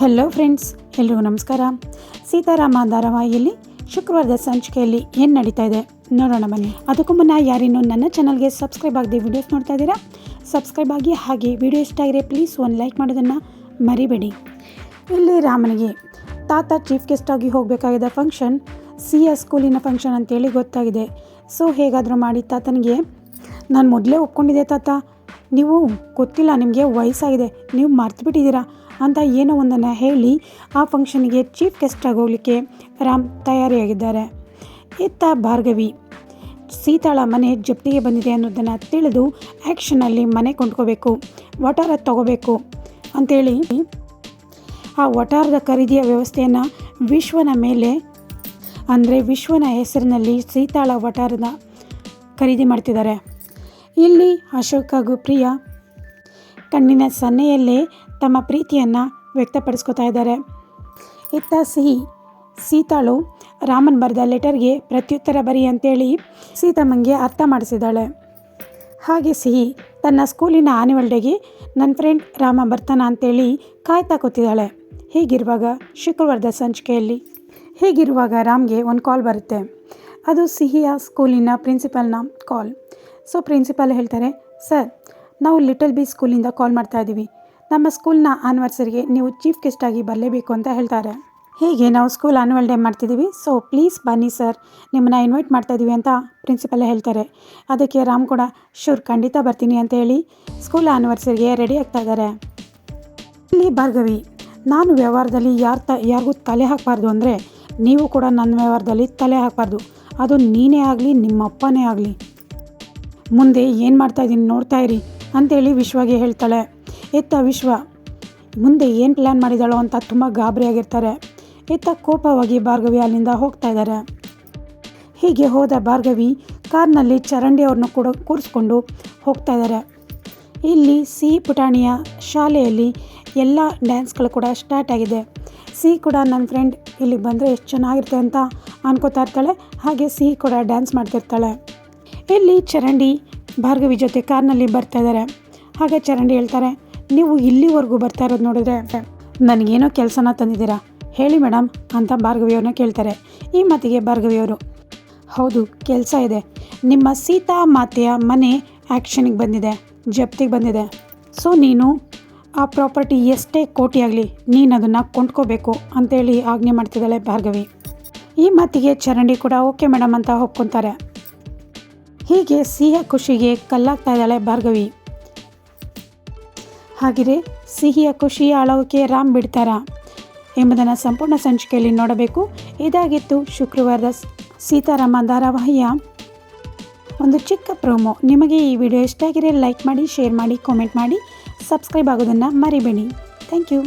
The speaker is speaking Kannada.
ಹೆಲೋ ಫ್ರೆಂಡ್ಸ್ ಎಲ್ರಿಗೂ ನಮಸ್ಕಾರ. ಸೀತಾರಾಮ ಧಾರಾವಾಹಿಯಲ್ಲಿ ಶುಕ್ರವಾರದ ಸಂಚಿಕೆಯಲ್ಲಿ ಏನು ನಡೀತಾ ಇದೆ ನೋಡೋಣ ಬನ್ನಿ. ಅದಕ್ಕೂ ಮುನ್ನ ಯಾರಿನ್ನೂ ನನ್ನ ಚಾನಲ್ಗೆ ಸಬ್ಸ್ಕ್ರೈಬ್ ಆಗದೆ ವಿಡಿಯೋಸ್ ನೋಡ್ತಾ ಇದ್ದೀರಾ? ಸಬ್ಸ್ಕ್ರೈಬ್ ಆಗಿ ಹಾಗೆ ವಿಡಿಯೋ ಇಷ್ಟ ಆಗಿದ್ರೆ ಪ್ಲೀಸ್ ಒಂದು ಲೈಕ್ ಮಾಡೋದನ್ನು ಮರಿಬೇಡಿ. ಇಲ್ಲಿ ರಾಮನಿಗೆ ತಾತ ಚೀಫ್ ಗೆಸ್ಟ್ ಆಗಿ ಹೋಗಬೇಕಾಗಿದ್ದ ಫಂಕ್ಷನ್ ಸಿ ಎಸ್ ಸ್ಕೂಲಿನ ಫಂಕ್ಷನ್ ಅಂತೇಳಿ ಗೊತ್ತಾಗಿದೆ. ಸೊ ಹೇಗಾದರೂ ಮಾಡಿ ತಾತನಿಗೆ, ನಾನು ಮೊದಲೇ ಒಪ್ಕೊಂಡಿದ್ದೆ ತಾತ. ನೀವು ಗೊತ್ತಿಲ್ಲ, ನಿಮಗೆ ವಯಸ್ಸಾಗಿದೆ. ನೀವು ಮರ್ತುಬಿಟ್ಟಿದ್ದೀರಾ. ಅಂತ ಏನೋ ಒಂದನ್ನು ಹೇಳಿ ಆ ಫಂಕ್ಷನ್ಗೆ ಚೀಫ್ ಗೆಸ್ಟ್ ಆಗೋಗ್ಲಿಕ್ಕೆ ರಾಮ್ ತಯಾರಿಯಾಗಿದ್ದಾರೆ. ಇತ್ತ ಭಾರ್ಗವಿ, ಸೀತಾಳ ಮನೆ ಜಪ್ತಿಗೆ ಬಂದಿದೆ ಅನ್ನೋದನ್ನು ತಿಳಿದು ಆ್ಯಕ್ಷನಲ್ಲಿ ಮನೆ ಕೊಂಡ್ಕೋಬೇಕು ವಟಾರ ತಗೋಬೇಕು ಅಂತೇಳಿ ಆ ವಟಾರದ ಖರೀದಿಯ ವ್ಯವಸ್ಥೆಯನ್ನು ವಿಶ್ವನ ಮೇಲೆ, ಅಂದರೆ ವಿಶ್ವನ ಹೆಸರಿನಲ್ಲಿ ಸೀತಾಳ ವಟಾರದ ಖರೀದಿ ಮಾಡ್ತಿದ್ದಾರೆ. ಇಲ್ಲಿ ಅಶೋಕ್ ಹಾಗೂ ಪ್ರಿಯಾ ಕಣ್ಣಿನ ಸನ್ನೆಯಲ್ಲೇ ತಮ್ಮ ಪ್ರೀತಿಯನ್ನು ವ್ಯಕ್ತಪಡಿಸ್ಕೊತಾ ಇದ್ದಾರೆ. ಇತ್ತ ಸಿಹಿ, ಸೀತಾಳು ರಾಮನ್ ಬರೆದ ಲೆಟರ್ಗೆ ಪ್ರತ್ಯುತ್ತರ ಬರಿ ಅಂತೇಳಿ ಸೀತಮ್ಮಂಗೆ ಅರ್ಥ ಮಾಡಿಸಿದ್ದಾಳೆ. ಹಾಗೆ ಸಿಹಿ ತನ್ನ ಸ್ಕೂಲಿನ ಆನ್ಯುವಲ್ ಡೇಗೆ ನನ್ನ ಫ್ರೆಂಡ್ ರಾಮ ಬರ್ತಾನ ಅಂತೇಳಿ ಕಾಯ್ತಾ ಕೂತಿದ್ದಾಳೆ. ಹೀಗಿರುವಾಗ ಶುಕ್ರವಾರದ ಸಂಚಿಕೆಯಲ್ಲಿ ಹೀಗಿರುವಾಗ ರಾಮ್ಗೆ ಒಂದು ಕಾಲ್ ಬರುತ್ತೆ. ಅದು ಸಿಹಿಯ ಸ್ಕೂಲಿನ ಪ್ರಿನ್ಸಿಪಲ್ನ ಕಾಲ್. ಸೊ ಪ್ರಿನ್ಸಿಪಲ್ ಹೇಳ್ತಾರೆ, ಸರ್ ನಾವು ಲಿಟಲ್ ಬಿ ಸ್ಕೂಲಿಂದ ಕಾಲ್ ಮಾಡ್ತಾ ಇದ್ದೀವಿ ನಮ್ಮ ಸ್ಕೂಲ್ನ ಆನಿವರ್ಸರಿಗೆ ನೀವು ಚೀಫ್ ಗೆಸ್ಟ್ ಆಗಿ ಬರಲೇಬೇಕು ಅಂತ ಹೇಳ್ತಾರೆ. ಹೀಗೆ ನಾವು ಸ್ಕೂಲ್ ಆನ್ಯುವಲ್ ಡೇ ಮಾಡ್ತಿದ್ದೀವಿ ಸೊ ಪ್ಲೀಸ್ ಬನ್ನಿ ಸರ್ ನಿಮ್ಮನ್ನ ಇನ್ವೈಟ್ ಮಾಡ್ತಾ ಇದ್ದೀವಿ ಅಂತ ಪ್ರಿನ್ಸಿಪಲ್ ಹೇಳ್ತಾರೆ. ಅದಕ್ಕೆ ರಾಮ್ ಕೂಡ ಶೂರ್ ಖಂಡಿತ ಬರ್ತೀನಿ ಅಂತ ಹೇಳಿ ಸ್ಕೂಲ್ ಆನಿವರ್ಸರಿಗೆ ರೆಡಿ ಆಗ್ತಾ ಇದ್ದಾರೆ. ಇಲ್ಲಿ ಭಾರ್ಗವಿ, ನಾನು ವ್ಯವಹಾರದಲ್ಲಿ ಯಾರು ತ, ಯಾರಿಗೂ ತಲೆ ಹಾಕಬಾರ್ದು ಅಂದರೆ ನೀವು ಕೂಡ ನನ್ನ ವ್ಯವಹಾರದಲ್ಲಿ ತಲೆ ಹಾಕಬಾರ್ದು. ಅದು ನೀನೇ ಆಗಲಿ ನಿಮ್ಮ ಅಪ್ಪನೇ ಆಗಲಿ. ಮುಂದೆ ಏನು ಮಾಡ್ತಾ ಇದ್ದೀನಿ ನೋಡ್ತಾ ಇರಿ. ಅಂತೇಳಿ ವಿಶ್ವಗೆ ಹೇಳ್ತಾಳೆ. ಎತ್ತ ವಿಶ್ವ, ಮುಂದೆ ಏನು ಪ್ಲ್ಯಾನ್ ಮಾಡಿದಾಳೋ ಅಂತ ತುಂಬ ಗಾಬರಿಯಾಗಿರ್ತಾರೆ ಎತ್ತ ಕೋಪವಾಗಿ ಭಾರ್ಗವಿ ಅಲ್ಲಿಂದ ಹೋಗ್ತಾ ಇದ್ದಾರೆ ಹೀಗೆ ಹೋದ ಭಾರ್ಗವಿ ಕಾರ್ನಲ್ಲಿ ಚರಂಡಿ ಅವ್ರನ್ನ ಕೂಡ ಕೂರಿಸ್ಕೊಂಡು ಹೋಗ್ತಾ ಇದ್ದಾರೆ ಇಲ್ಲಿ ಸಿಹಿ ಪುಟಾಣಿಯ ಶಾಲೆಯಲ್ಲಿ ಎಲ್ಲ ಡ್ಯಾನ್ಸ್ಗಳು ಕೂಡ ಸ್ಟಾರ್ಟ್ ಆಗಿದೆ. ಸಿಹಿ ಕೂಡ ನನ್ನ ಫ್ರೆಂಡ್ ಇಲ್ಲಿಗೆ ಬಂದರೆ ಎಷ್ಟು ಚೆನ್ನಾಗಿರುತ್ತೆ ಅಂತ ಅನ್ಕೋತಾ ಇರ್ತಾಳೆ. ಹಾಗೆ ಸಿಹಿ ಕೂಡ ಡ್ಯಾನ್ಸ್ ಮಾಡ್ತಿರ್ತಾಳೆ. ಇಲ್ಲಿ ಚರಂಡಿ ಭಾರ್ಗವಿ ಜೊತೆ ಕಾರ್ನಲ್ಲಿ ಬರ್ತಾ ಇದ್ದಾರೆ. ಹಾಗೆ ಚರಂಡಿ ಹೇಳ್ತಾರೆ, ನೀವು ಇಲ್ಲಿವರೆಗೂ ಬರ್ತಾ ಇರೋದು ನೋಡಿದ್ರೆ ನನಗೇನೋ ಕೆಲಸನ ತಂದಿದ್ದೀರಾ? ಹೇಳಿ ಮೇಡಮ್ ಅಂತ ಭಾರ್ಗವಿಯವ್ರನ್ನ ಕೇಳ್ತಾರೆ. ಈ ಮಾತಿಗೆ ಭಾರ್ಗವಿಯವರು, ಹೌದು, ಕೆಲಸ ಇದೆ. ನಿಮ್ಮ ಸೀತಾ ಮಾತೆಯ ಮನೆ ಆ್ಯಕ್ಷನಿಗೆ ಬಂದಿದೆ, ಜಪ್ತಿಗೆ ಬಂದಿದೆ. ಸೊ ನೀನು ಆ ಪ್ರಾಪರ್ಟಿ ಎಷ್ಟೇ ಕೋಟಿ ಆಗಲಿ ನೀನು ಅದನ್ನು ಕೊಂಡ್ಕೋಬೇಕು ಅಂತೇಳಿ ಆಜ್ಞೆ ಮಾಡ್ತಿದ್ದಾಳೆ ಭಾರ್ಗವಿ. ಈ ಮಾತಿಗೆ ಚರಂಡಿ ಕೂಡ ಓಕೆ ಮೇಡಮ್ ಅಂತ ಒಪ್ಕೊತಾರೆ. ಹೀಗೆ ಸಿಹಿಯ ಖುಷಿಗೆ ಕಲ್ಲಾಗ್ತಾ ಇದ್ದಾಳೆ ಭಾರ್ಗವಿ. ಹಾಗೆಯೇ ಸಿಹಿಯ ಖುಷಿಯ ಅಳವಕ್ಕೆ ರಾಮ್ ಬಿಡ್ತಾರಾ ಎಂಬುದನ್ನು ಸಂಪೂರ್ಣ ಸಂಚಿಕೆಯಲ್ಲಿ ನೋಡಬೇಕು. ಇದಾಗಿತ್ತು ಶುಕ್ರವಾರದ ಸೀತಾರಾಮ ಧಾರಾವಾಹಿಯ ಒಂದು ಚಿಕ್ಕ ಪ್ರೋಮೋ. ನಿಮಗೆ ಈ ವಿಡಿಯೋ ಇಷ್ಟ ಆಗಿದ್ರೆ ಲೈಕ್ ಮಾಡಿ, ಶೇರ್ ಮಾಡಿ, ಕಾಮೆಂಟ್ ಮಾಡಿ, ಸಬ್ಸ್ಕ್ರೈಬ್ ಆಗೋದನ್ನು ಮರಿಬೇಡಿ. Thank you.